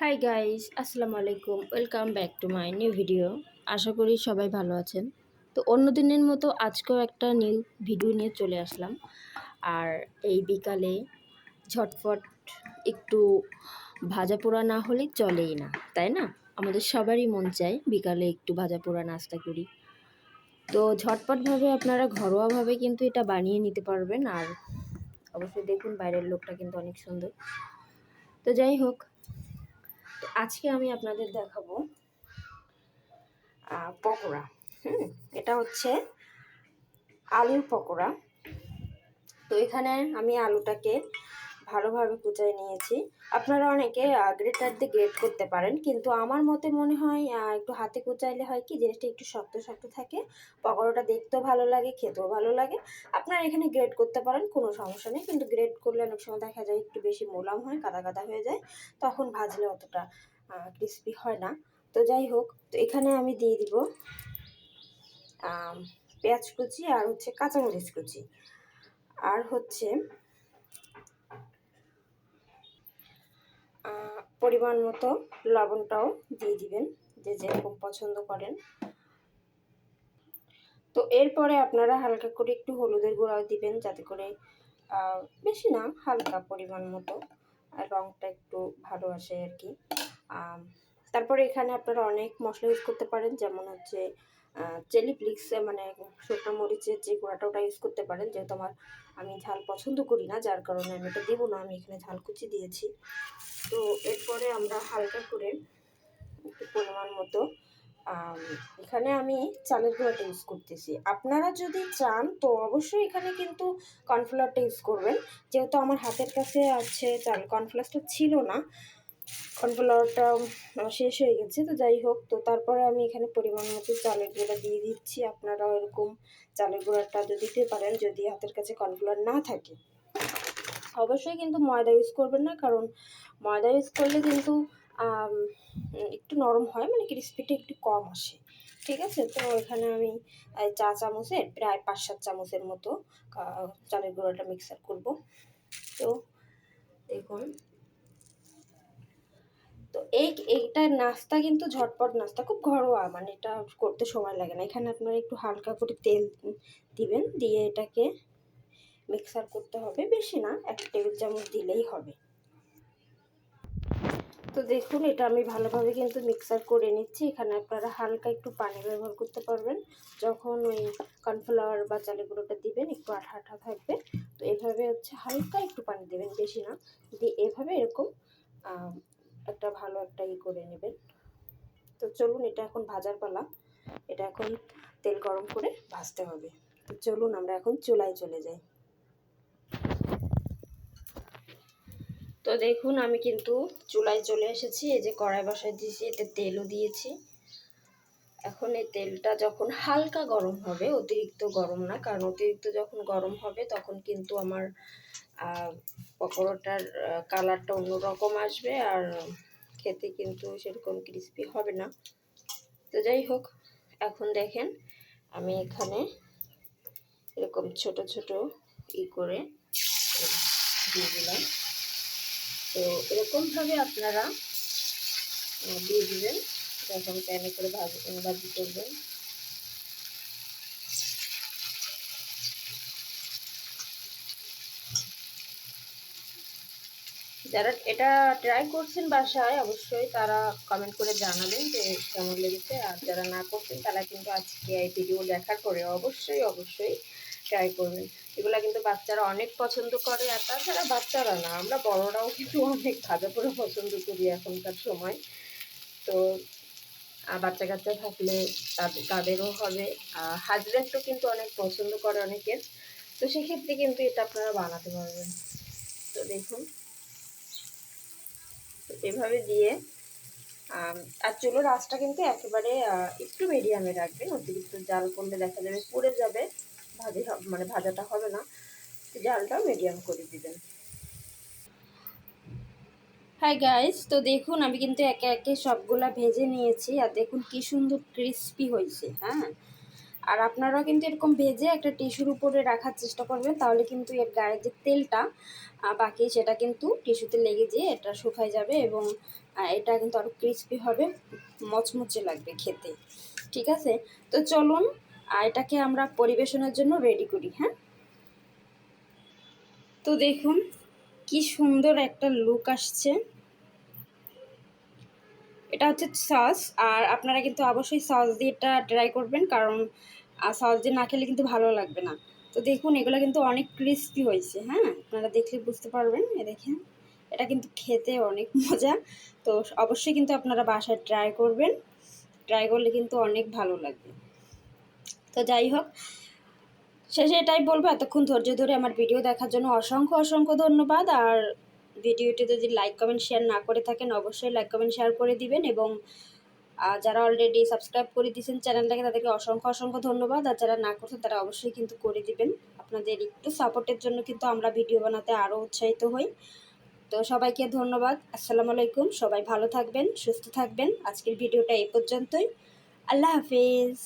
High guys আসসালামু আলাইকুম। Welcome back to my new video আশা করি সবাই ভালো আছেন। তো অন্য দিনের মতো আজকেও একটা নিউ ভিডিও নিয়ে চলে আসলাম। আর এই বিকালে ঝটফট একটু ভাজা পোড়া না হলে চলেই না, তাই না? আমাদের সবারই মন চায় বিকালে একটু ভাজা পোড়া নাস্তা করি। তো ঝটপটভাবে আপনারা ঘরোয়াভাবে কিন্তু এটা বানিয়ে নিতে পারবেন। আর অবশ্যই দেখুন বাইরের লোকটা কিন্তু অনেক সুন্দর। তো যাই হোক আজকে আমি আপনাদের দেখাবো পকোড়া হুম এটা হচ্ছে আলুর পকোড়া। তো এখানে আমি আলুটাকে ভালোভাবে কুচাই নিয়েছি। আপনারা অনেকে গ্রেটার দিয়ে গ্রেট করতে পারেন, কিন্তু আমার মতে মনে হয় একটু হাতে কুচাইলে হয় কি, জিনিসটা একটু শক্ত শক্ত থাকে, পকোড়াটা দেখতেও ভালো লাগে, খেতেও ভালো লাগে। আপনারা এখানে গ্রেট করতে পারেন, কোনো সমস্যা নেই, কিন্তু গ্রেট করলে অনেক সময় দেখা যায় একটু বেশি মোলাম হয়, কাদা কাদা হয়ে যায়, তখন ভাজলে অতটা ক্রিস্পি হয় না। তো যাই হোক, তো এখানে আমি দিয়ে দিব পেঁয়াজ কুচি আর হচ্ছে কাঁচামরিচ কুচি। আর হচ্ছে পরিমাণ মতো লবণটাও দিয়ে দিবেন, যে যেরকম পছন্দ করেন। তো এরপরে আপনারা হালকা করে একটু হলুদের গুঁড়াও দিবেন, যাতে করে বেশি না, হালকা পরিমাণ মতো রঙটা একটু ভালো আসে আর কি। তারপরে এখানে আপনারা অনেক মশলা ইউজ করতে পারেন, যেমন হচ্ছে চিলি ফ্লিক্স মানে শুকনো মরিচের যে গুঁড়াটা ওটা ইউজ করতে পারেন, যেহেতু আমার, আমি ঝাল পছন্দ করি না, যার কারণে আমি এটা দেবো না, আমি এখানে ঝাল কুচি দিয়েছি। তো এরপরে আমরা হালকা করে একটু পরিমাণ মতো এখানে আমি চালের গুঁড়াটা ইউজ করতেছি। আপনারা যদি চান, তো অবশ্যই এখানে কিন্তু কর্নফ্লাওয়ারটা ইউজ করবেন। যেহেতু আমার হাতের কাছে আছে চাল কর্নফ্লাওয়ারটা ছিল না। কর্নফ্লাওয়ারটা শেষ হয়ে গেছে, তো যাই হোক, তো তারপরে আমি এখানে পরিমাণ মতো চালের গুঁড়া দিয়ে দিচ্ছি। আপনারাও এরকম চালের গুঁড়াটা যদি দিতে পারেন, যদি হাতের কাছে কর্নফ্লাওয়ার না থাকে। অবশ্যই কিন্তু ময়দা ইউজ করবেন না, কারণ ময়দা ইউজ করলে কিন্তু একটু নরম হয় মানে ক্রিস্পিটা একটু কম আসে। ঠিক আছে? তো এখানে আমি চা চামচের, প্রায় পাঁচ সাত চামচের মতো চালের গুঁড়োটা মিক্সার করব। তো দেখুন এই এইটা নাস্তা কিন্তু ঝটপট নাস্তা, খুব ঘরোয়া মানে এটা করতে সময় লাগে না। এখানে আপনারা একটু হালকা করে তেল দিবেন, দিয়ে এটাকে মিক্সার করতে হবে। বেশি না, এক টেবিল চামচ দিলেই হবে। তো দেখুন, এটা আমি ভালোভাবে কিন্তু মিক্সার করে নিচ্ছি। এখানে আপনারা হালকা একটু পানি ব্যবহার করতে পারবেন। যখন ওই কর্নফ্লাওয়ার বা চালের গুঁড়োটা দিবেন, একটু আঠা আঠা থাকবে। তো এভাবে হচ্ছে হালকা একটু পানি দেবেন, বেশি না। দিয়ে এভাবে এরকম একটা ভালো একটা ই করে নেবেন। তো চলুন, এটা এখন ভাজার পালা। এটা এখন তেল গরম করে ভাজতে হবে। তো চলুন, আমরা এখন চুলায় চলে যাই। তো দেখুন, আমি কিন্তু চুলায় চলে এসেছি। এই যে কড়াই বসায় দিয়েছি, এতে তেলও দিয়েছি। এখন এই তেলটা যখন হালকা গরম হবে, অতিরিক্ত গরম না, কারণ অতিরিক্ত যখন গরম হবে, তখন কিন্তু আমার আহ, পকোড়াটার কালারটা অন্যরকম আসবে আর খেতে কিন্তু সেরকম ক্রিস্পি হবে না। তো যাই হোক এখন দেখেন আমি এখানে এরকম ছোট ছোট ই করে দিয়ে দিলাম। তো এরকমভাবে আপনারা দিয়ে দিবেন। যখন প্যানে করে ভাজি ভাজি করবেন। যারা এটা ট্রাই করছেন বাসায় অবশ্যই তারা কমেন্ট করে জানাবেন যে কেমন লেগেছে। আর যারা না করছেন তারা কিন্তু আজকে এই ভিডিও দেখার পরে অবশ্যই অবশ্যই ট্রাই করবেন। এগুলো কিন্তু বাচ্চারা অনেক পছন্দ করে আর তাছাড়া বাচ্চারা না আমরা বড়রাও কিন্তু অনেক ভাজা করে পছন্দ করি এখনকার সময়। তো আহ, বাচ্চা কাচ্চা থাকলে তাদের তাদেরও হবে। হাজব্যান্ডও কিন্তু অনেক পছন্দ করে অনেকের। তো সেক্ষেত্রে কিন্তু এটা আপনারা বানাতে পারবেন। তো দেখুন। এভাবে দিয়ে আর চুলোর আঁচটা কিন্তু একেবারে একটু মিডিয়ামে রাখবেন। অতিরিক্ত জাল করলে দেখা যাবে পুড়ে যাবে। ভাজি মানে ভাজাটা হবে না। তো জালটা মিডিয়াম করে দিবেন। হাই গাইস তো দেখুন, আমি কিন্তু একে একে সবগুলা ভেজে নিয়েছি। আর দেখুন কি সুন্দর ক্রিস্পি হয়েছে হ্যাঁ? আর আপনারাও কিন্তু এরকম ভেজে একটা টিস্যুর উপরে রাখার চেষ্টা করবেন, তাহলে কিন্তু এর গায়ের যে তেলটা বাকি সেটা কিন্তু টিস্যুতে লেগে যেয়ে এটা শুকায় যাবে এবং এটা কিন্তু আরও ক্রিস্পি হবে, মচমচে লাগবে খেতে। ঠিক আছে? তো চলুন এটাকে আমরা পরিবেশনের জন্য রেডি করি হ্যাঁ? তো দেখুন, কি সুন্দর একটা লুক আসছে। এটা হচ্ছে সস, আর আপনারা কিন্তু অবশ্যই সস দিয়ে এটা ট্রাই করবেন, কারণ সস দিয়ে না খেলে কিন্তু ভালো লাগবে না। তো দেখুন, এগুলো কিন্তু অনেক ক্রিস্পি হয়েছে হ্যাঁ? আপনারা দেখলে বুঝতে পারবেন, এ দেখেন, এটা কিন্তু খেতে অনেক মজা। তো অবশ্যই কিন্তু আপনারা বাসায় ট্রাই করবেন ট্রাই করলে কিন্তু অনেক ভালো লাগবে। তো যাই হোক, শেষে এটাই বলব, এতক্ষণ ধৈর্য ধরে আমার ভিডিও দেখার জন্য অসংখ্য অসংখ্য ধন্যবাদ, আর ভিডিওটি যদি লাইক কমেন্ট শেয়ার না করে থাকেন, অবশ্যই লাইক কমেন্ট শেয়ার করে দিবেন এবং যারা অলরেডি সাবস্ক্রাইব করে দিয়েছেন চ্যানেলটাকে তাদেরকে অসংখ্য অসংখ্য ধন্যবাদ। আর যারা না করছেন, তারা অবশ্যই কিন্তু করে দিবেন। আপনাদের একটু সাপোর্টের জন্য কিন্তু আমরা ভিডিও বানাতে আরও উৎসাহিত হই। তো সবাইকে ধন্যবাদ। আসসালামু আলাইকুম। সবাই ভালো থাকবেন, সুস্থ থাকবেন। আজকের ভিডিওটা এই পর্যন্তই। আল্লাহ হাফিজ।